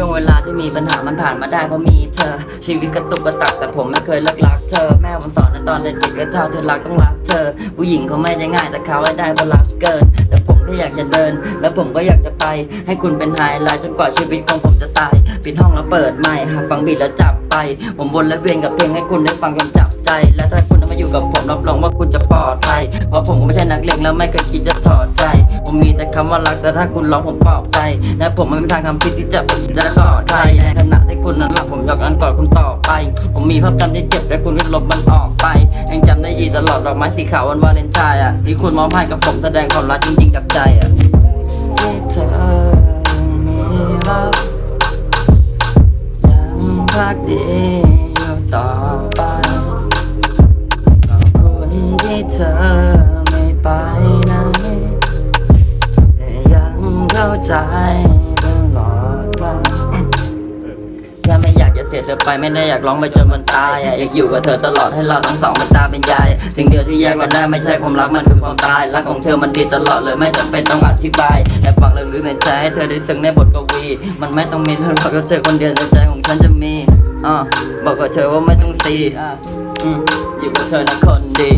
ช่วงเวลาที่มีปัญหามันผ่านมาได้เพราะมีเธอ ชีวิตกระตุกกระตักแต่ผมไม่เคยเลิกรักเธอ แม่ผมสอนในตอนเด็กๆก็เท่าเธอรักต้องรักเธอ ผู้หญิงเขาไม่ได้ง่ายแต่เขาได้เพราะรักเกิน แต่ผมก็อยากจะเดิน แล้วผมก็อยากจะไป ให้คุณเป็นไฮไลท์จนกว่าชีวิตของผมจะตายปิดห้องแล้วเปิดไมค์หากฟังบีทแล้วจับไป ผมวนและเวียนกับเพลงให้คุณได้ฟังจนจับใจและถ้า อยู่กับผมรับรองว่าคุณจะปลอดภัยเพราะผมก็ไม่ใช่นักเลงแล้วไม่เคยคิดจะถอดใจ ผมมีแต่คำว่ารักแต่ถ้าคุณร้องผมปลอบใจและผมไม่มีทางทำผิดที่จะไปคิดและกอใครในขณะที่คุณนั้นหลับผมอยากอันกอดคุณต่อไป ผมมีภาพจำที่เจ็บและคุณก็ลบมันออกไปยังจำได้ยีตลอดดอกไม้สีขาววันวาเลนไทน์อะที่คุณมอบให้กับผมแสดงความรักจริงๆกับใจอะที่เธอมีรักยังพักดีอยู่ต่อไป ไม่ไปไหนแต่ยังเข้าใจตลอดว่าแค่ไม่อยากจะเสียเธอไปไม่ได้อยากร้องไปจนมันตายอะอยากอยู่กับเธอตลอดให้เราทั้งสองเป็นตาเป็นยาย สิ่งเดียวที่แยกกันได้ไม่ใช่ความรักมันคือความตายรักของเธอมันดีตลอดเลยไม่จำเป็นต้องอธิบายแต่ฟังลึกในใจให้เธอได้ซึ้งในบทกวี มันไม่ต้องมีเธอหรอกเธอคนเดียวในใจของฉันจะมีอ่าบอกกับเธอว่าไม่ต้องซีอ่าอยู่กับเธอนะคนดี